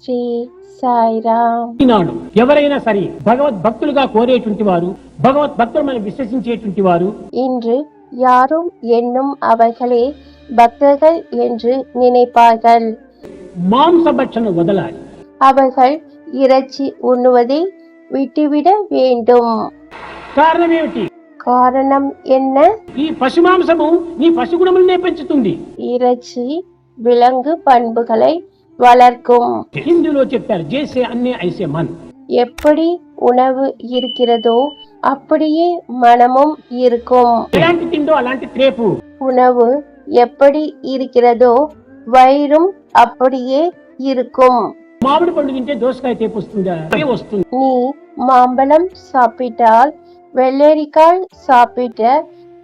శ్రీ సాయిరామ్ ఈనాడు ఎవరైనా సరే భగవద్ భక్తులుగా కోరేటువంటి వారు భగవద్ భక్తులను విశ్వసించేటువంటి వారు இன்று யாரும் எண்ணும் அவர்களே பக்தர்கள் என்று நினைப்பார்கள் మాంస భక్షణ వదలాలి அவர்கள் இறைச்சி உண்ணுவதை விட்டுவிட வேண்டும் కారణం ఏమిటి காரணம் என்ன ఈ పశుమాంసము నీ పశుగుణములనే పెంచుతుంది இறைச்சி விலங்கு பண்புகளை வளர்க்கும் హిందీలో చెప్పారు జేసే అన్నే ఐసే మన్ எப்படி உணவு இருக்கிறதோ அப்படியே மனமும் இருக்கும் ఎలాంటి తిండో అలాంటి త్రేపు உணவு எப்படி இருக்கிறதோ வயிறும் அப்படியே இருக்கும் మామిడి పండు తింటే దోసకాయ తేపు వస్తుందా అదే వస్తుంది நீ மாம்பழம் சாப்பிட்டால் வெள்ளரிக்காய் சாப்பிட்ட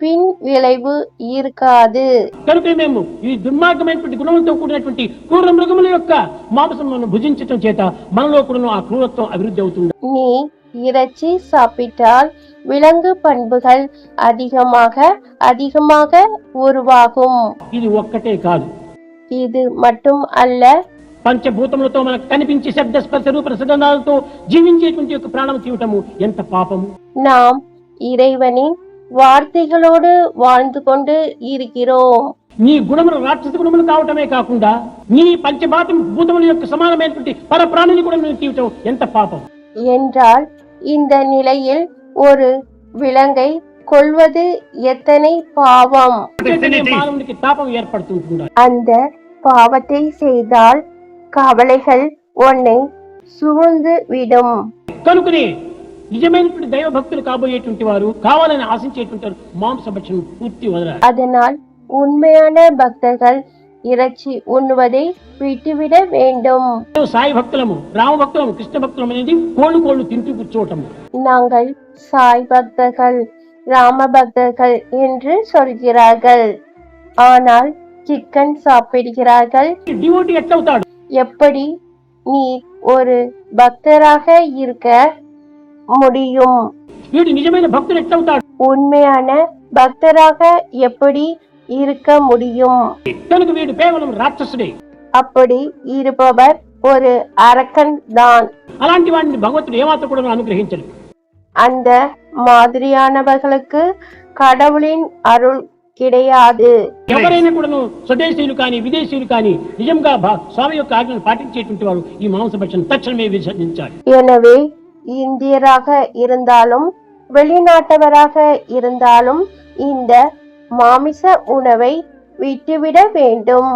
பின் விளைவு இருக்காது కనుక మేము ఈ దుర్మార్గమైనటువంటి గుణంతో కూడినటువంటి క్రూర మృగముల యొక్క మాంసములను భుజించటం చేత మనలో కూడా ఆ క్రూరత్వం అభివృద్ధి అవుతుంది நீ இறைச்சி சாப்பிட்டால் விலங்கு பண்புகள் அதிகமாக அதிகமாக உருவாகும் ఇది ఒక్కటే కాదు இது மட்டும் அல்ல పంచభూతములతో మనకు కనిపించే శబ్ద స్పర్శ రూప రసగంధాలతో జీవించేటువంటి యొక్క ప్రాణం తీయటము ఎంత పాపము நாம் இறைவனின் வார்த்தைகளோடு வாழ்ந்து கொண்டு இருக்கிறோம் నీ గుణములు రాక్షస గుణములు కావటమే కాకుండా నీ పంచభాతం భూతముల యొక్క సమానమైనటువంటి పర ప్రాణుని కూడా నువ్వు తీయటం ఎంత పాపం என்றால் இந்த நிலையில் ஒரு விலங்கை கொல்வது எத்தனை பாவம் చేతనే మానవునికి తాపం ఏర్పడుతుంటుంది அந்த பாவத்தை செய்தால் கவலைகள் உன்னை சூழ்ந்து விடும் కనుకనే నిజమైనటువంటి దైవ భక్తులు కాబోయేటువంటి వారు కావాలని ఆశించేటువంటి వారు మాంసభక్షణం పూర్తి వదలాలి அதனால் உண்மையான பக்தர்கள் இறைச்சி உண்ணுவதை விட்டுவிட வேண்டும் సాయి భక్తులము రామ భక్తులము కృష్ణ భక్తులం అనేది కోళ్ళు కోళ్ళు తింటూ కూర్చోవటము நாங்கள் சாய் பக்தர்கள் ராம பக்தர்கள் என்று சொல்கிறார்கள் ஆனால் சிக்கன் சாப்பிடுகிறார்கள் డివోటి ఎట్లవుతాడు எப்படி நீ ஒரு பக்தராக இருக்க முடியும். உண்மையான பக்தராக எப்படி இருக்க முடியும்? அப்படி இருப்பவர் ஒரு அரக்கன் தான். அந்த மாதிரியானவர்களுக்கு கடவுளின் அருள் கிடையாது. ఎవరైనా కూడాను స్వదేశీయులు కానీ విదేశీయులు కానీ నిజంగా స్వామి యొక్క ఆజ్ఞలు పాటించేటువంటి వారు ఈ మాంస భక్షణ తక్షణమే విసర్జించాలి இந்தியராக இருந்தாலும் வெளிநாட்டவராக இருந்தாலும் இந்த மாமிச உணவை விட்டுவிட வேண்டும்.